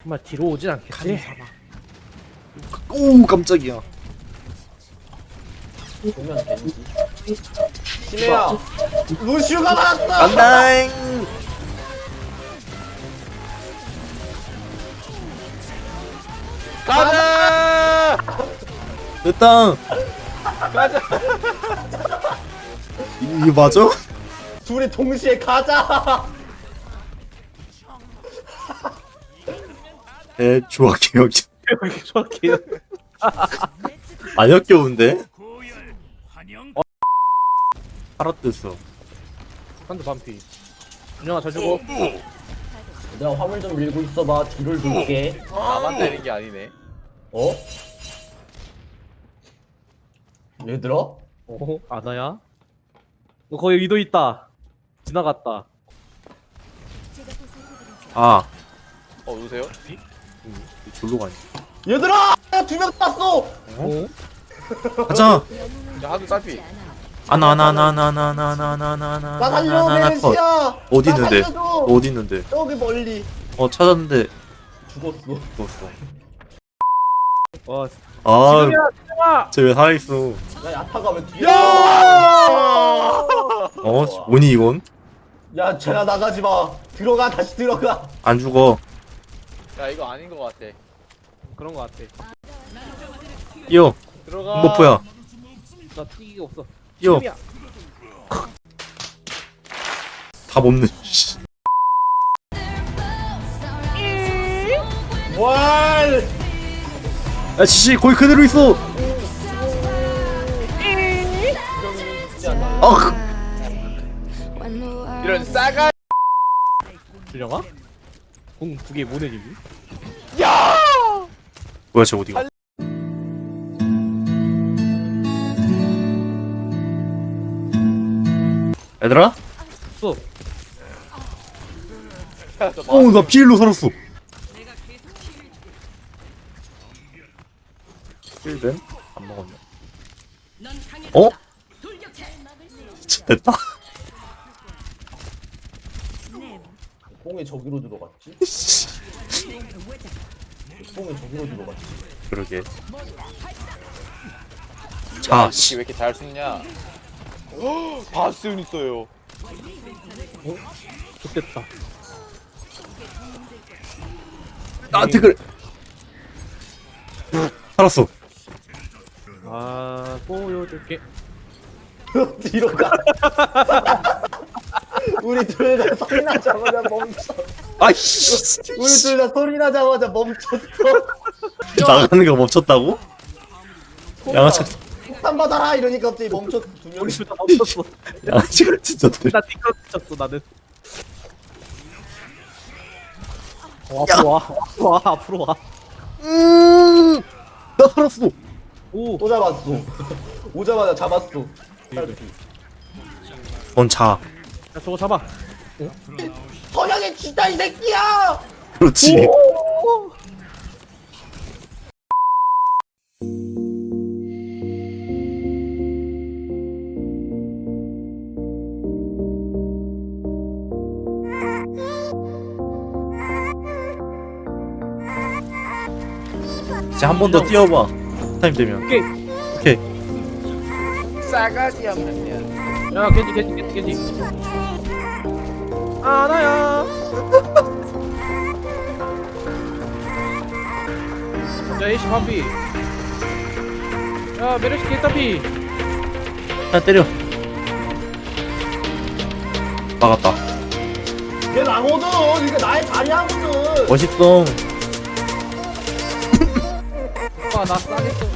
정말 뒤로 오진 않겠지? 오 깜짝이야 보면 심해야 루시우가 나왔어 안다잉 가자! 됐다 가자! 이- 이게 맞아? 둘이 동시에 가자 에 좋아 기억 좋게 안 역겨운데? 알았댔어. 한대 반피. 준영아 잘 죽어 내가 화물 좀 밀고 있어봐. 뒤를 돌게. 나만 때린 게 아니네. 어? 얘들아? 어? 아나야? 너 거기 위도 있다. 지나갔다. 아. 어, 누구세요? 졸로 가니 얘들아! 두명 땄어! 어? 가자 야, 하도 딸피. 아나 나 살려 아나 아나 컷 메르시야! 어디 나 있는데? 살려줘! 어디 있는데? 저기 멀리 어 찾았는데 죽었어 죽었어 와아 준영아 준영아 쟤왜 살아있어 야 야타가 왜 뒤에 어? 뭐니 이건? 야 쟤나 나가지 마 들어가 다시 들어가 안 죽어 야, 이거 아닌 것 같아. 그런 거 같아 뛰어 들어가. 버프야 나 튀기가 없어 준영이야. 답 없는 씨. 왈! 야 지시 거기 그대로 있어 아 이런 싸가. 준영아? 공 두개 보내주기? 뭐야 쟤 어디가 얘들아? 없어 어나 피일로 살았어 힐벤? 안 먹었네 어? 됐다 뽕이 저기로 들어갔지? 뽕이 저기로 들어갔지? 그러게. 야, 자이 새끼 씨. 왜 이렇게 잘 숨냐? 바스운 있어요. 좋겠다. 나한테 그래. 살았어. 아 보여줄게. 뒤로 가 우리 둘 다 소리 나자마자 멈췄어 아이씨. 우리 둘 다 소리 나자마자 멈췄어. 나가는 거 멈췄다고? 양아치 폭탄 받아라 이러니까 갑자기 멈췄어 두 명이. 우리 둘다 멈췄어. 양아치 같은 졌대 나 뒷걸 쳤어 나는. 어, 앞으로 와. 앞으로 와 앞으로 와. 음, 나 살았어. 오! 또 잡았어. 오자마자 잡았어. 넌자 야 저거 잡아. 선영이 진짜 이 새끼야! 그렇지. 이제 한 번 더 뛰어봐. 타임 되면. 오케이. 오케이. 싸가지 없는 년. 야 겐지 겐지 겐지 겐지 아나야 야 에이씨 반피. 야 메르시 개따피 야 때려. 막았다. 얘 나거든. 이게 나의 자리하거든. 멋있어 오빠 나 싸겠어.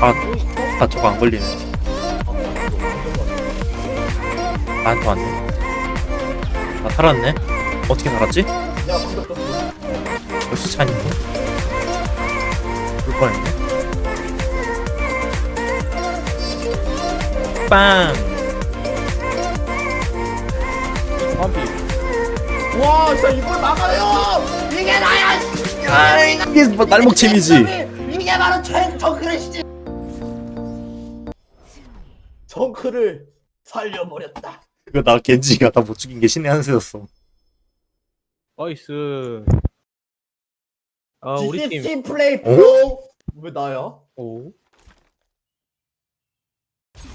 아, 아 저거 안 걸리네 나한테 왔네. 나 살았네? 어떻게 살았지? 역시 찬이고 울 뻔했네. 빵! 반피. 와 진짜 이걸 막아요! 이게 나야! 씨. 아 이게 뭐 날먹 재미지. 이게 바로 최 정크렛이지 정크를 살려버렸다 그거 나 겐지가 나 못 죽인 게 신의 한 수였어 나이스. 아 우리 팀. G15 플레이 프로 왜 나야? 오.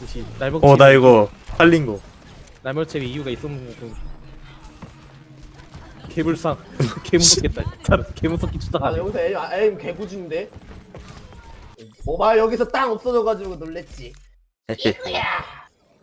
역시 날먹. 어 나 이거 살린 거 날먹집에 이유가 있었는 거. 개불상. 개무섭겠다. 진짜로 개무섭기 아 추당하네. 여기서 에임, 아, 에임 개구진데 오마 여기서 땅 없어져가지고 놀랬지 이거야